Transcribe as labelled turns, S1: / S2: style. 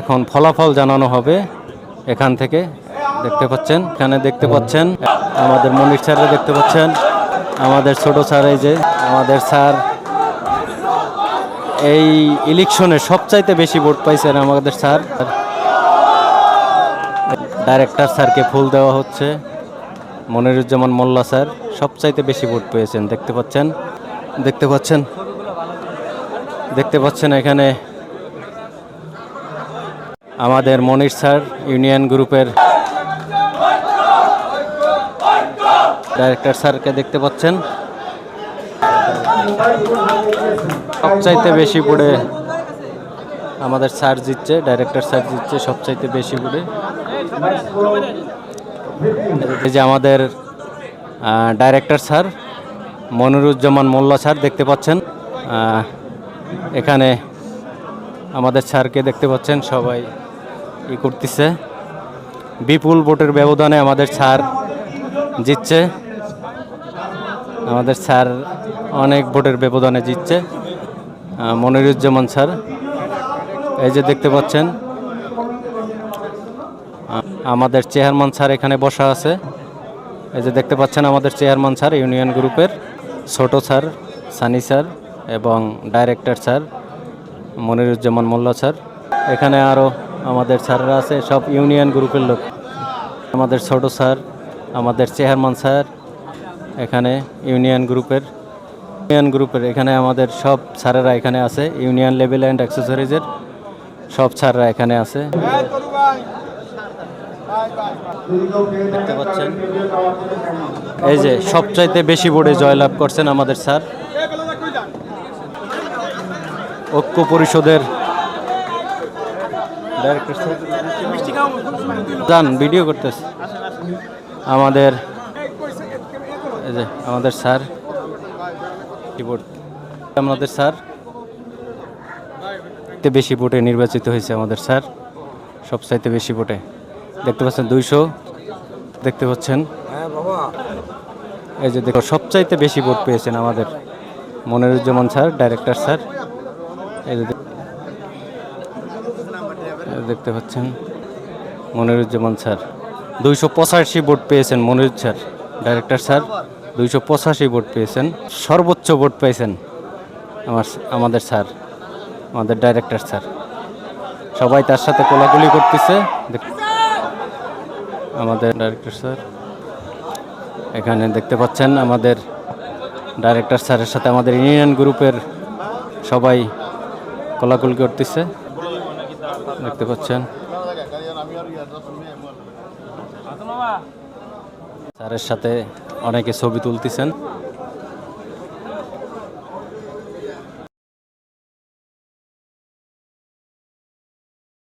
S1: এখন ফলাফল জানানো হবে এখান থেকে। দেখতে পাচ্ছেন, এখানে দেখতে পাচ্ছেন, আমাদের মনির স্যাররা দেখতে পাচ্ছেন, আমাদের ছোট স্যার এই যে, আমাদের স্যার এই ইলেকশনে সবচাইতে বেশি ভোট পাইছেন আমাদের স্যার। ডাইরেক্টর স্যারকে ফুল দেওয়া হচ্ছে, মনিরুজ্জামান মোল্লা স্যার সবচাইতে বেশি ভোট পেয়েছেন, দেখতে পাচ্ছেন দেখতে পাচ্ছেন দেখতে পাচ্ছেন এখানে আমাদের মনির স্যার, ইউনিয়ন গ্রুপের ডাইরেক্টর স্যারকে দেখতে পাচ্ছেন। সবচাইতে বেশি পড়ে আমাদের স্যার জিতছে, ডাইরেক্টর স্যার জিতছে সবচাইতে বেশি পড়ে। এই যে আমাদের director sir, Moniruzzaman Molla sir দেখতে পাচ্ছেন। এখানে আমাদের স্যারকে দেখতে পাচ্ছেন সবাই। ই করতেছে। বিপুল ভোটের ব্যবধানে আমাদের স্যার জিতছে। আমাদের স্যার অনেক ভোটের ব্যবধানে জিতছে মনিরুজ্জামান স্যার। এই যে দেখতে পাচ্ছেন আমাদের চেয়ারম্যান স্যার এখানে বসা আছে। এই যে দেখতে পাচ্ছেন আমাদের চেয়ারম্যান স্যার, ইউনিয়ন গ্রুপের ছোট স্যার, সানি স্যার এবং director sir, Moniruzzaman Molla sir. এখানে আরও আমাদের স্যাররা আছে, সব ইউনিয়ন গ্রুপের লোক। আমাদের ছোট স্যার, আমাদের চেয়ারম্যান স্যার, এখানে ইউনিয়ন গ্রুপের ইউনিয়ন গ্রুপের, এখানে আমাদের সব স্যারেরা এখানে আছে, ইউনিয়ন লেভেল অ্যান্ড অ্যাক্সেসরিজের সব স্যাররা এখানে আছে। দেখতে পাচ্ছেন এই যে সবচাইতে বেশি বোর্ডে জয়লাভ করছেন আমাদের স্যার। ঐক্য পরিষদের যান ভিডিও করতেছে। আমাদের, এই যে আমাদের স্যার আমাদের স্যার বেশি ভোটে নির্বাচিত হয়েছে আমাদের স্যার, সবচাইতে বেশি ভোটে। দেখতে পাচ্ছেন দুইশো, দেখতে পাচ্ছেন। এই যে দেখো, সবচাইতে বেশি ভোট পেয়েছেন আমাদের মনিরুজ্জামান স্যার ডাইরেক্টর স্যার। এই যে দেখতে পাচ্ছেন মনিরুজ্জামান স্যার। দুইশো পঁচাশি ভোট পেয়েছেন মনিরুজ স্যার, ডাইরেক্টর স্যার। দুইশো পঁচাশি ভোট পেয়েছেন, সর্বোচ্চ ভোট পেয়েছেন আমার আমাদের স্যার, আমাদের ডাইরেক্টর স্যার। সবাই তার সাথে কোলাকুলি করতেছে। আমাদের ডাইরেক্টর স্যার, এখানে দেখতে পাচ্ছেন আমাদের ডাইরেক্টর স্যারের সাথে আমাদের ইউনিয়ন গ্রুপের সবাই কোলাকুলি করতেছে। দেখতে পাচ্ছেন। স্যারের সাথে অনেকে ছবি তুলতেছেন।